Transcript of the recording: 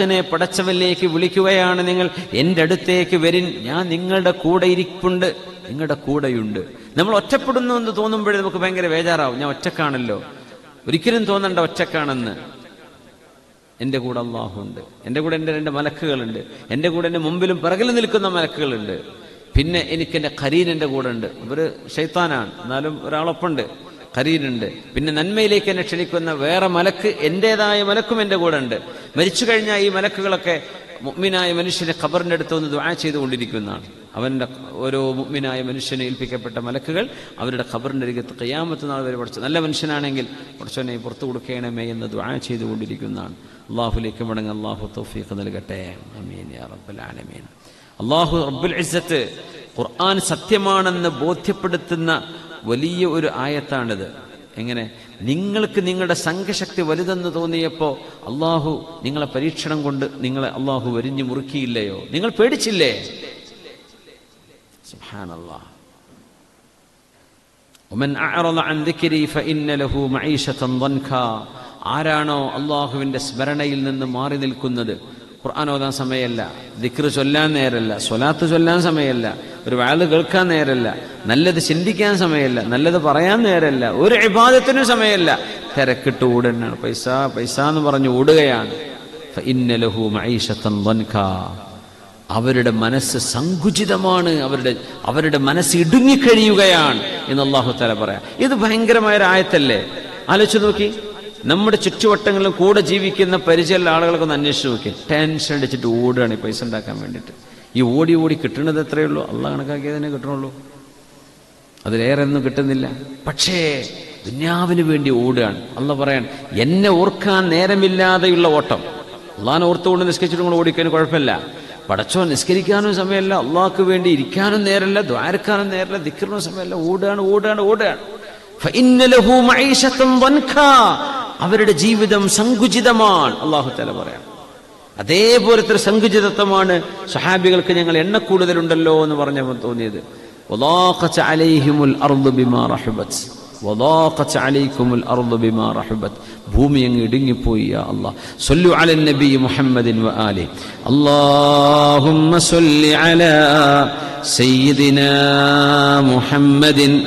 ഖിനെ പടച്ചവനിലേക്ക് വിളിക്കുകയാണ് നിങ്ങൾ. എന്റെ അടുത്തേക്ക് വരിൻ. ഞാൻ നിങ്ങളുടെ കൂടെ ഇരിപ്പുണ്ട്. നിങ്ങളുടെ കൂടെയുണ്ട്. നമ്മൾ ഒറ്റപ്പെടുന്നു എന്ന് തോന്നുമ്പോഴേ നമുക്ക് ഭയങ്കര ബേജാറാവും. ഞാൻ ഒറ്റക്കാണല്ലോ. ഒരിക്കലും തോന്നണ്ട ഒറ്റക്കാണെന്ന്. എന്റെ കൂടെ അള്ളാഹുണ്ട് എന്റെ കൂടെ എന്റെ രണ്ട് മലക്കുകളുണ്ട്. എന്റെ കൂടെ എന്റെ മുമ്പിലും പിറകിലും നിൽക്കുന്ന മലക്കുകളുണ്ട്. പിന്നെ എനിക്ക് എന്റെ ഖരീൻ എന്റെ കൂടെ ഉണ്ട്. ഇവർ ഷെയ്ത്താനാണ് എന്നാലും ഒരാളൊപ്പുണ്ട് ഖരീനുണ്ട്. പിന്നെ നന്മയിലേക്ക് എന്നെ ക്ഷണിക്കുന്ന വേറെ മലക്ക് എന്റെതായ മലക്കും എന്റെ കൂടെ ഉണ്ട് മരിച്ചു കഴിഞ്ഞാൽ ഈ മലക്കുകളൊക്കെ മുഗ്മിനായ മനുഷ്യനെ ഖബറിന്റെ അടുത്ത് വന്ന് ദ്വാ ചെയ്തുകൊണ്ടിരിക്കുന്നതാണ് അവന്റെ ഓരോ മുഗ്മിനായ മനുഷ്യനെ ഏൽപ്പിക്കപ്പെട്ട മലക്കുകൾ അവരുടെ ഖബറിന്റെ അരികത്ത് കയ്യാമത്ത് നാൾ വരെ പഠിച്ചു. നല്ല മനുഷ്യനാണെങ്കിൽ പഠിച്ചവനെ പുറത്തു കൊടുക്കണമേ എന്ന് ദ്വാ ചെയ്തുകൊണ്ടിരിക്കുന്നതാണ് അള്ളാഹുലേക്ക് മടങ്ങ് അള്ളാഹു തൗഫീഖ് നൽകട്ടെ. അള്ളാഹു റബ്ബുൽ ഇസ്സത്ത് ഖുർആൻ സത്യമാണെന്ന് ബോധ്യപ്പെടുത്തുന്ന വലിയ ഒരു ആയത്താണിത്. എങ്ങനെ? നിങ്ങൾക്ക് നിങ്ങളുടെ സംഘശക്തി വലുതെന്ന് തോന്നിയപ്പോൾ അള്ളാഹു നിങ്ങളെ പരീക്ഷണം കൊണ്ട് നിങ്ങളെ അള്ളാഹു വരിഞ്ഞു മുറുക്കിയില്ലയോ? നിങ്ങൾ പേടിച്ചില്ലേ? ആരാണോ അള്ളാഹുവിന്റെ സ്മരണയിൽ നിന്ന് മാറി നിൽക്കുന്നത്? ഖുർആൻ ഓതാൻ സമയമല്ല ദിക്ർ ചൊല്ലാൻ നേരല്ല സ്വലാത്ത് ചൊല്ലാൻ സമയമല്ല ഒരു വാത് കേൾക്കാൻ നേരല്ല നല്ലത് ചിന്തിക്കാൻ സമയമല്ല നല്ലത് പറയാൻ നേരല്ല ഒരു ഇബാദത്തിനും സമയമല്ല തിരക്കിട്ട് ഓടുന്നതാണ് പൈസ പൈസ എന്ന് പറഞ്ഞ് ഓടുകയാണ് അവരുടെ മനസ്സ് സങ്കുചിതമാണ് അവരുടെ അവരുടെ മനസ്സ് ഇടുങ്ങിക്കഴിയുകയാണ് എന്ന് അള്ളാഹു തല പറയാം. ഇത് ഭയങ്കരമായ ഒരു ആയത്തല്ലേ ആലോചിച്ച് നോക്കി. നമ്മുടെ ചുറ്റുവട്ടങ്ങളിലും കൂടെ ജീവിക്കുന്ന പരിചയമുള്ള ആളുകളൊക്കെ ഒന്ന് അന്വേഷിച്ച് നോക്കി ടെൻഷൻ അടിച്ചിട്ട് ഓടുകയാണ് ഈ പൈസ ഉണ്ടാക്കാൻ വേണ്ടിയിട്ട്. ഈ ഓടി ഓടി കിട്ടുന്നത് എത്രയേ ഉള്ളൂ? അള്ള കണക്കാക്കിയത് കണക്കാക്കിയതിനെ കിട്ടണുള്ളൂ. അതിലേറെ ഒന്നും കിട്ടുന്നില്ല. പക്ഷേ ദുന്യാവിന് വേണ്ടി ഓടുകയാണ്. അള്ള പറയാൻ എന്നെ ഓർക്കാൻ നേരമില്ലാതെയുള്ള ഓട്ടം. അള്ളാഹിനെ ഓർത്തുകൊണ്ട് നിസ്കരിച്ചിട്ട് കൂടെ ഓടിക്കാൻ കുഴപ്പമില്ല. പടച്ചോ നിസ്കരിക്കാനും സമയമല്ല. അള്ളാഹ്ക്ക് വേണ്ടി ഇരിക്കാനും നേരല്ല ദ്വാരക്കാനും നേരല്ല ദിക്കറിനും സമയമല്ല. ഓടുകയാണ് ഓടുകയാണ് ഓടുകയാണ്. അവരുടെ ജീവിതം സങ്കുചിതമാണ്. അള്ളാഹു തല പറയാം. അതേപോലത്തെ ഒരു സങ്കുചിതത്വമാണ് സഹാബികൾക്ക് ഞങ്ങൾ എണ്ണ കൂടുതലുണ്ടല്ലോ എന്ന് പറഞ്ഞപ്പോൾ തോന്നിയത്. ഭൂമി അങ്ങ് ഇടുങ്ങിപ്പോയി അള്ളാഹ് സൊല്ലു അലൻ നബി മുഹമ്മദിൻ ആലി. അള്ളാഹുമ്മ സൊല്ലി അല സയ്യിദിന മുഹമ്മദിൻ